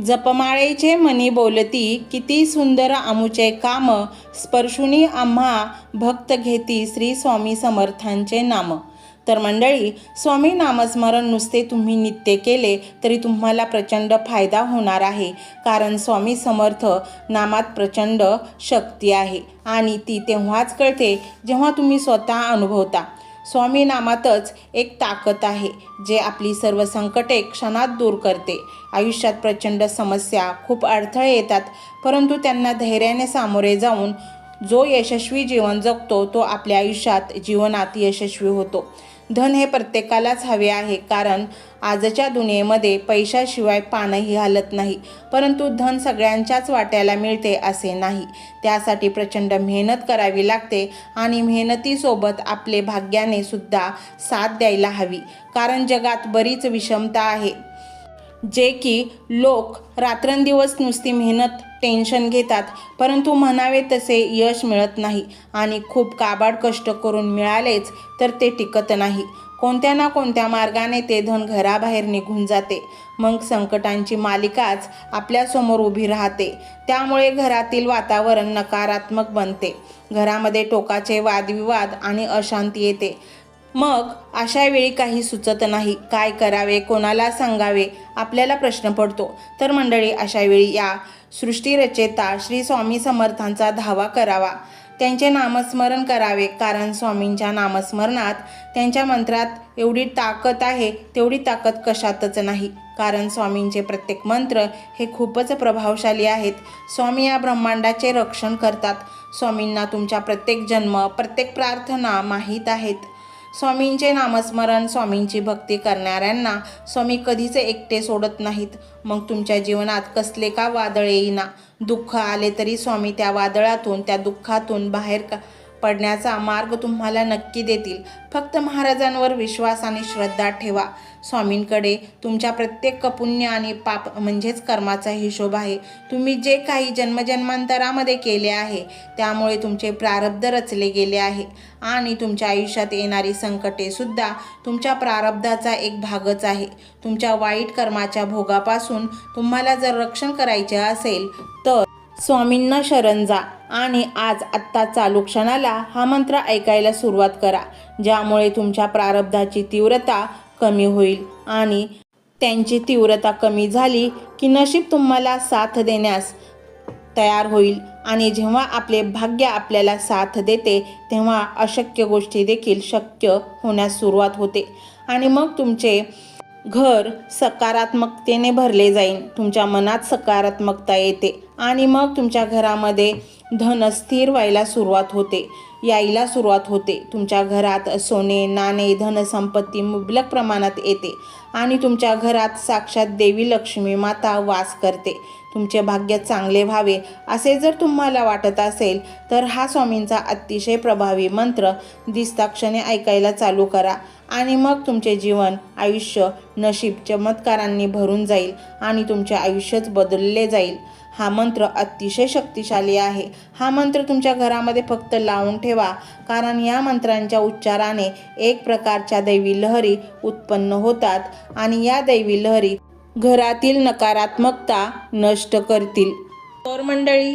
जपमाळेचे मनी बोलती किती सुंदर आमुचे काम स्पर्शुनी आम्हा भक्त घेती श्री स्वामी समर्थांचे नाम. तर मंडळी स्वामी नामस्मरण नुसते तुम्ही नित्य केले तरी तुम्हाला प्रचंड फायदा होणार आहे. कारण स्वामी समर्थ नामात प्रचंड शक्ती आहे. आणि ती तेव्हाच कळते जेव्हा तुम्ही स्वतः अनुभवता. स्वामी नामातच एक ताकद आहे जे आपली सर्व संकटे क्षणात दूर करते. आयुष्यात प्रचंड समस्या खूप अडथळे येतात परंतु त्यांना धैर्याने सामोरे जाऊन जो यशस्वी जीवन जगतो तो आपल्या आयुष्यात जीवनात यशस्वी होतो. धन हे प्रत्येकालाच हवे आहे कारण आजच्या दुनियेमध्ये पैशाशिवाय पानही हलत नाही परंतु धन सगळ्यांच्याच वाट्याला मिळते असे नाही. त्यासाठी प्रचंड मेहनत करावी लागते आणि मेहनतीसोबत आपले भाग्याने सुद्धा साथ द्यायला हवी कारण जगात बरीच विषमता आहे. जे की लोक रात्रंदिवस नुसती मेहनत टेन्शन घेतात परंतु म्हणावे तसे यश मिळत नाही आणि खूप काबाड कष्ट करून मिळालेच तर ते टिकत नाही. कोणत्या ना कोणत्या मार्गाने ते धन घराबाहेर निघून जाते. मग संकटांची मालिकाच आपल्यासमोर उभी राहते. त्यामुळे घरातील वातावरण नकारात्मक बनते. घरामध्ये टोकाचे वादविवाद आणि अशांती येते. मग अशा वेळी काही सुचत नाही. काय करावे कोणाला सांगावे आपल्याला प्रश्न पडतो. तर मंडळी अशा वेळी या सृष्टीरचेता श्री स्वामी समर्थांचा धावा करावा. त्यांचे नामस्मरण करावे कारण स्वामींच्या नामस्मरणात त्यांच्या मंत्रात एवढी ताकद आहे तेवढी ताकद कशातच नाही. कारण स्वामींचे प्रत्येक मंत्र हे खूपच प्रभावशाली आहेत. स्वामी या ब्रह्मांडाचे रक्षण करतात. स्वामींना तुमच्या प्रत्येक जन्म प्रत्येक प्रार्थना माहीत आहेत. स्वामींचे नामस्मरण स्वामींची भक्ती करणाऱ्यांना स्वामी कधीच एकटे सोडत नाहीत. मग तुमच्या जीवनात कसले का वादळ येईना? दुःख आले तरी स्वामी त्या वादळातून त्या दुःखातून बाहेर का पडण्याचा मार्ग तुम्हाला नक्की देतील. फक्त महाराजांवर विश्वास आणि श्रद्धा ठेवा. स्वामींकडे तुमच्या प्रत्येक पुण्य आणि पाप म्हणजेच कर्माचा हिशोब आहे. तुम्ही जे काही जन्मजन्मांतरामध्ये केले आहे त्यामुळे तुमचे प्रारब्ध रचले गेले आहे. आणि तुमच्या आयुष्यात येणारी संकटेसुद्धा तुमच्या प्रारब्धाचा एक भागच आहे. तुमच्या वाईट कर्माच्या भोगापासून तुम्हाला जर रक्षण करायचे असेल तर स्वामींना शरण जा. आणि आज आत्ता चालू क्षणाला हा मंत्र ऐकायला सुरुवात करा ज्यामुळे तुमच्या प्रारब्धाची तीव्रता कमी होईल आणि त्यांची तीव्रता कमी झाली की नशीब तुम्हाला साथ देण्यास तयार होईल. आणि जेव्हा आपले भाग्य आपल्याला साथ देते तेव्हा अशक्य गोष्टी देखील शक्य होण्यास सुरुवात होते. आणि मग तुमचे घर सकारात्मकतेने भरले जाईल. तुमच्या मनात सकारात्मकता येते. आणि मग तुमच्या घरामध्ये धन स्थिर व्हायला सुरुवात होते. यायला सुरुवात होते. तुमच्या घरात सोने नाणे धनसंपत्ती मुबलक प्रमाणात येते आणि तुमच्या घरात साक्षात देवी लक्ष्मी माता वास करते. तुमचे भाग्य चांगले व्हावे असे जर तुम्हाला वाटत असेल तर हा स्वामींचा अतिशय प्रभावी मंत्र दिसताक्षणे ऐकायला चालू करा आणि मग तुमचे जीवन आयुष्य नशीब चमत्कारांनी भरून जाईल आणि तुमचे आयुष्यच बदलले जाईल. हा मंत्र अतिशय शक्तिशाली आहे. हा मंत्र तुमच्या घरामध्ये फक्त लावून ठेवा कारण या मंत्रांच्या उच्चाराने एक प्रकारच्या दैवी लहरी उत्पन्न होतात आणि या दैवी लहरी घरातील नकारात्मकता नष्ट करतील. तर मंडळी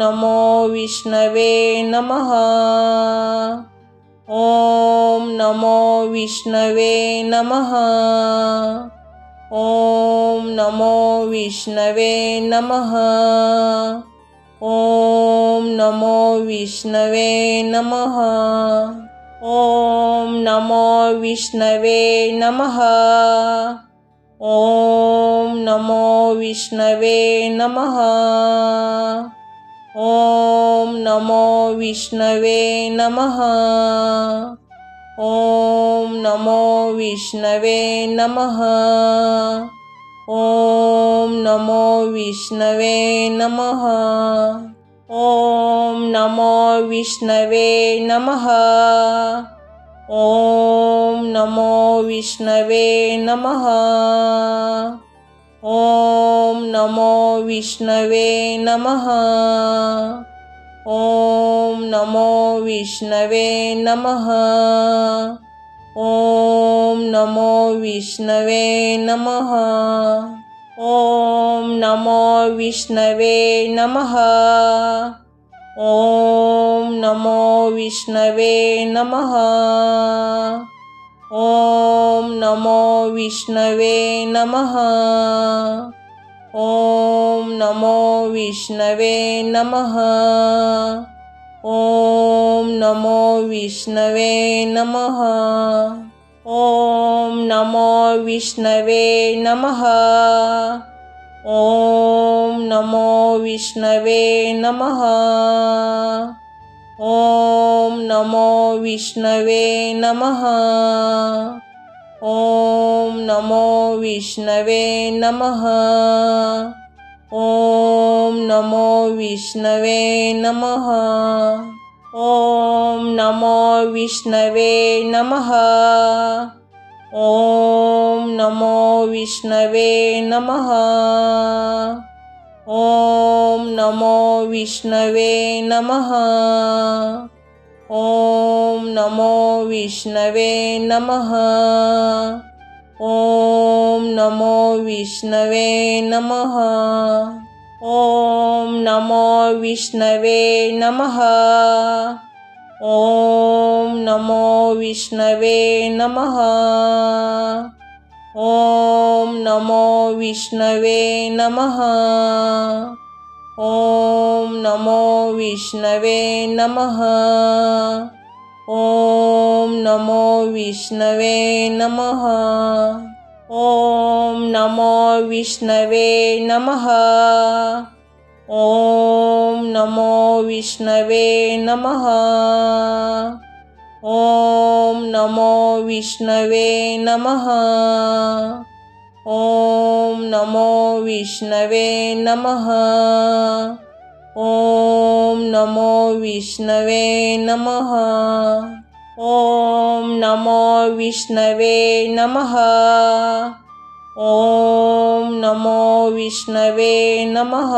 नमो विष्णवे नमः. ॐ नमो विष्णवे नमः. ॐ नमो विष्णवे नमः. ॐ नमो विष्णवे नमः. ॐ नमो विष्णवे नमः. ॐ नमो विष्णवे नमः. ॐ नमो विष्णवे नमः। ॐ नमो विष्णवे नमः। ॐ नमो विष्णवे नमः। ॐ नमो विष्णवे नमः। ॐ नमो विष्णवे नमः। ॐ नमो विष्णवे नमः। ॐ नमो विष्णवे नमः। ॐ नमो विष्णवे नमः। ॐ नमो विष्णवे नमः। ॐ नमो विष्णवे नमः। ॐ नमो विष्णवे नमः। ॐ नमो विष्णवे नमः। ॐ नमो विष्णवे नमः। ॐ नमो विष्णवे नमः। ॐ नमो विष्णवे नमः। ॐ नमो विष्णवे नमः। ॐ नमो विष्णवे नमः। ॐ नमो विष्णवे नमः। ॐ नमो विष्णवे नमः। ॐ नमो विष्णवे नमः। ॐ नमो विष्णवे नमः। ॐ नमो विष्णवे नमः। ॐ नमो विष्णवे नमः। ॐ नमो विष्णवे नमः। ॐ नमो विष्णवे नमः। ॐ नमो विष्णवे नमः। ॐ नमो विष्णवे नमः। ॐ नमो विष्णवे नमः। ॐ नमो विष्णवे नमः। ॐ नमो विष्णवे नमः। ॐ नमो विष्णवे नमः। ॐ नमो विष्णवे नमः। ॐ नमो विष्णवे नमः। ॐ नमो विष्णवे नमः। ॐ नमो विष्णवे नमः।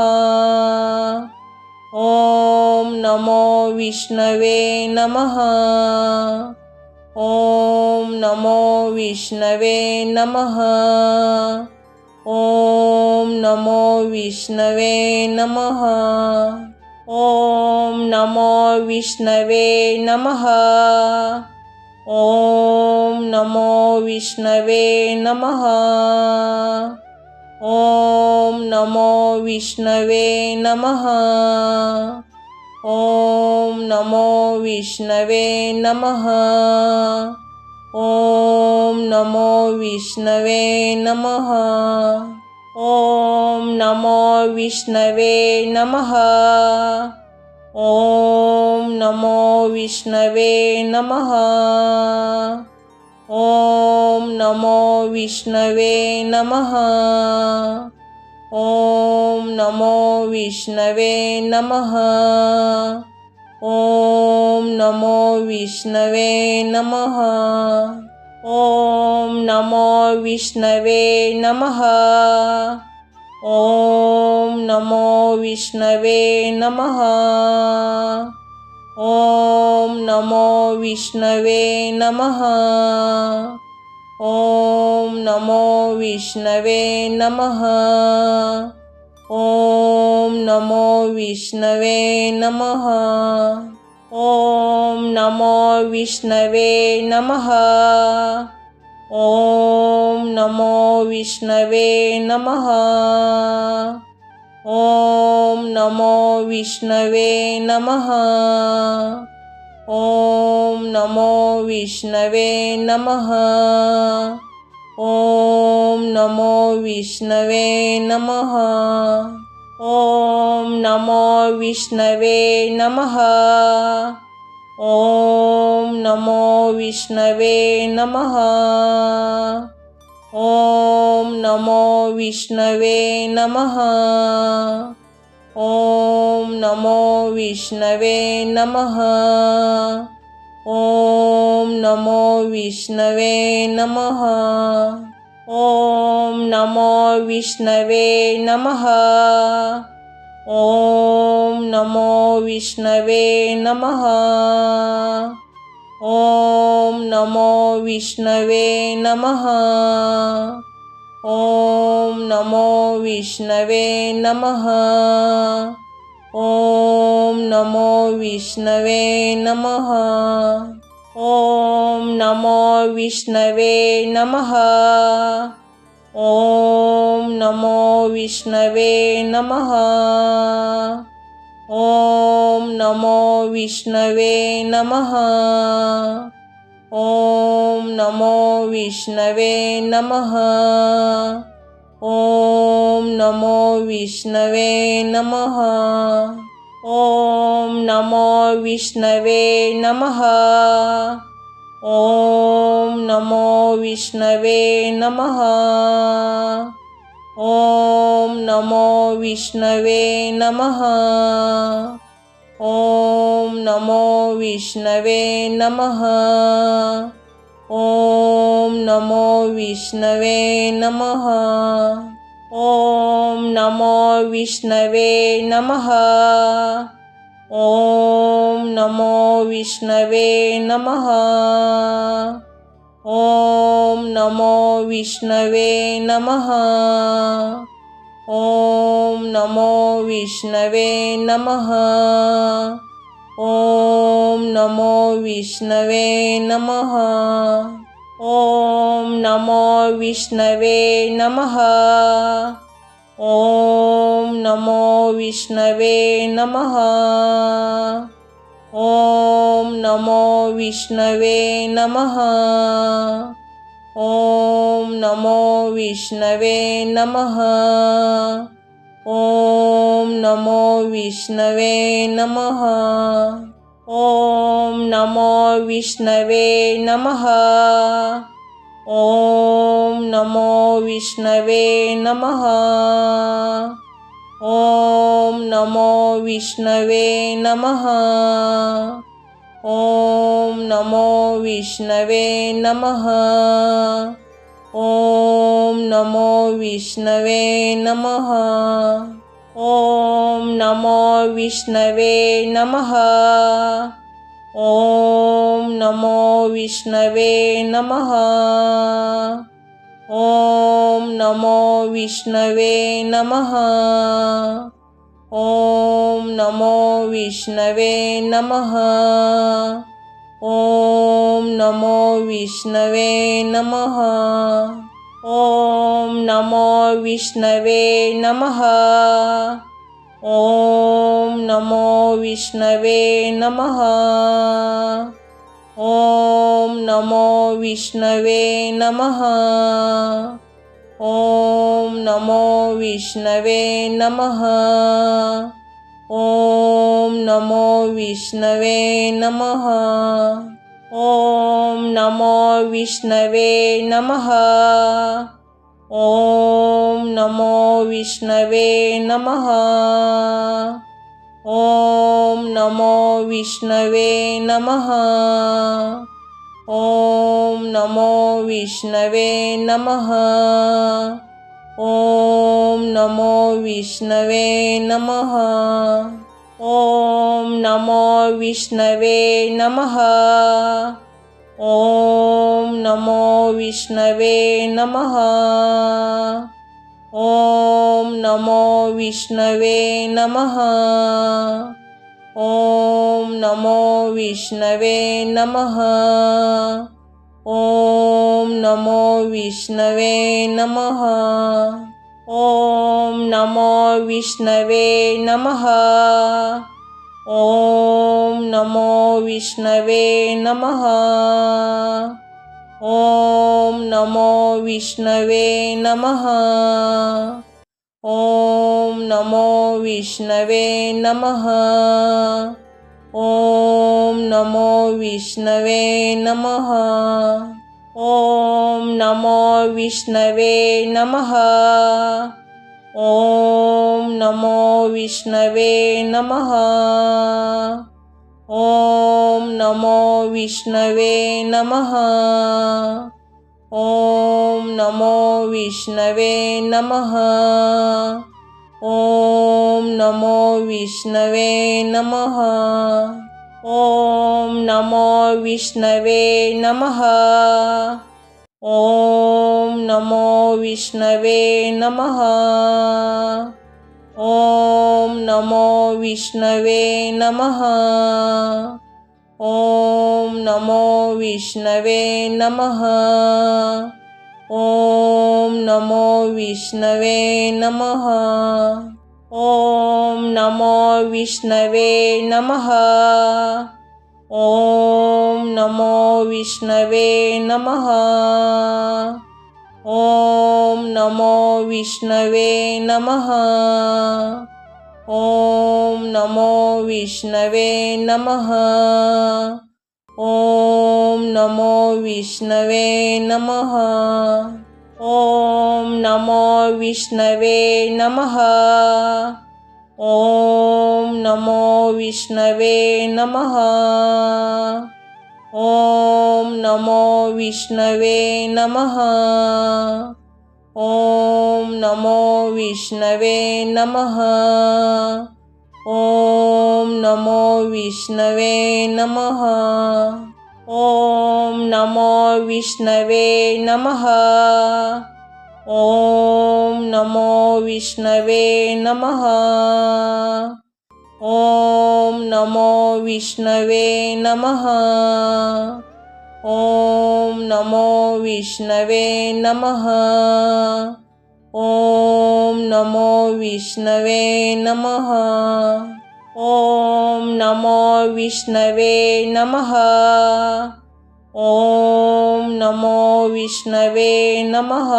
ॐ नमो विष्णवे नमः। ॐ नमो विष्णवे नमः। ॐ नमो विष्णवे नमः। ॐ नमो विष्णवे नमः। ॐ नमो विष्णवे नमः। ॐ नमो विष्णवे नमः। ॐ नमो विष्णवे नमः। ॐ नमो विष्णवे नमः। ॐ नमो विष्णवे नमः। ॐ नमो विष्णवे नमः। ॐ नमो विष्णवे नमः। ॐ नमो विष्णवे नमः। ॐ नमो विष्णवे नमः। ॐ नमो विष्णवे नमः। ॐ नमो विष्णवे नमः। ॐ नमो विष्णवे नमः। ॐ नमो विष्णवे नमः। ॐ नमो विष्णवे नमः। ॐ नमो विष्णवे नमः। ॐ नमो विष्णवे नमः। ॐ नमो विष्णवे नमः। ॐ नमो विष्णवे नमः। ॐ नमो विष्णवे नमः। ॐ नमो विष्णवे नमः। ॐ नमो विष्णवे नमः। ॐ नमो विष्णवे नमः। ॐ नमो विष्णवे नमः। ॐ नमो विष्णवे नमः। ॐ नमो विष्णवे नमः। ॐ नमो विष्णवे नमः। ॐ नमो विष्णवे नमः। ॐ नमो विष्णवे नमः। ॐ नमो विष्णवे नमः। ॐ नमो विष्णवे नमः। ॐ नमो विष्णवे नमः। ॐ नमो विष्णवे नमः। ॐ नमो विष्णवे नमः। ॐ नमो विष्णवे नमः। ॐ नमो विष्णवे नमः। ॐ नमो विष्णवे नमः। ॐ नमो विष्णवे नमः। ॐ नमो विष्णवे नमः। ॐ नमो विष्णवे नमः। ॐ नमो विष्णवे नमः। ॐ नमो विष्णवे नमः। ॐ नमो विष्णवे नमः। ॐ नमो विष्णवे नमः। ॐ नमो विष्णवे नमः। ॐ नमो विष्णवे नमः। ॐ नमो विष्णवे नमः। ॐ नमो विष्णवे नमः। ॐ नमो विष्णवे नमः। ॐ नमो विष्णवे नमः। ॐ नमो विष्णवे नमः। ॐ नमो विष्णवे नमः। ॐ नमो विष्णवे नमः। ॐ नमो विष्णवे नमः। ॐ नमो विष्णवे नमः। ॐ नमो विष्णवे नमः। ॐ नमो विष्णवे नमः। ॐ नमो विष्णवे नमः। ॐ नमो विष्णवे नमः। ॐ नमो विष्णवे नमः। ॐ नमो विष्णवे नमः। ॐ नमो विष्णवे नमः। ॐ नमो विष्णवे नमः। ॐ नमो विष्णवे नमः। ॐ नमो विष्णवे नमः। ॐ नमो विष्णवे नमः। ॐ नमो विष्णवे नमः। ॐ नमो विष्णवे नमः। ॐ नमो विष्णवे नमः। ॐ नमो विष्णवे नमः। ॐ नमो विष्णवे नमः। ॐ नमो विष्णवे नमः। ॐ नमो विष्णवे नमः। ॐ नमो विष्णवे नमः। ॐ नमो विष्णवे नमः। ॐ नमो विष्णवे नमः। ॐ नमो विष्णवे नमः। ॐ नमो विष्णवे नमः। ॐ नमो विष्णवे नमः। ॐ नमो विष्णवे नमः। ॐ नमो विष्णवे नमः। ॐ नमो विष्णवे नमः। ॐ नमो विष्णवे नमः। ॐ नमो विष्णवे नमः। ॐ नमो विष्णवे नमः। ॐ नमो विष्णवे नमः। ॐ नमो विष्णवे नमः। ॐ नमो विष्णवे नमः। ॐ नमो विष्णवे नमः। ॐ नमो विष्णवे नमः। ॐ नमो विष्णवे नमः। ॐ नमो विष्णवे नमः। ॐ नमो विष्णवे नमः। ॐ नमो विष्णवे नमः। ॐ नमो विष्णवे नमः। ॐ नमो विष्णवे नमः। ॐ नमो विष्णवे नमः। ॐ नमो विष्णवे नमः। ॐ नमो विष्णवे नमः। ॐ नमो विष्णवे नमः। ॐ नमो विष्णवे नमः। ॐ नमो विष्णवे नमः। ॐ नमो विष्णवे नमः। ॐ नमो विष्णवे नमः। ॐ नमो विष्णवे नमः। ॐ नमो विष्णवे नमः। ॐ नमो विष्णवे नमः।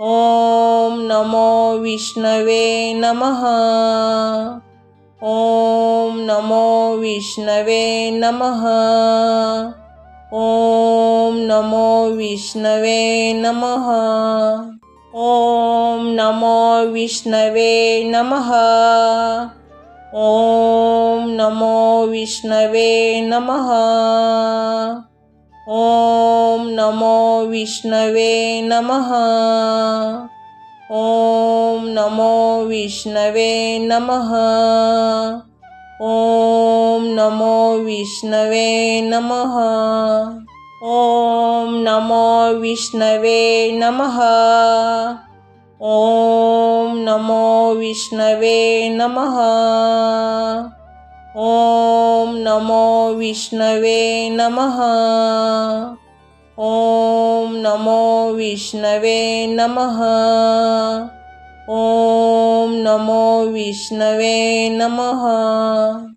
ॐ नमो विष्णवे नमः। ॐ नमो विष्णवे नमः। ॐ नमो विष्णवे नमः। ॐ नमो विष्णवे नमः। ॐ नमो विष्णवे नमः। ॐ नमो विष्णवे नमः। ॐ नमो विष्णवे नमः। ॐ नमो विष्णवे नमः। ॐ नमो विष्णवे नमः। ॐ नमो विष्णवे नमः। ॐ नमो विष्णवे नमः। ॐ नमो विष्णवे नमः। ॐ नमो विष्णवे नमः।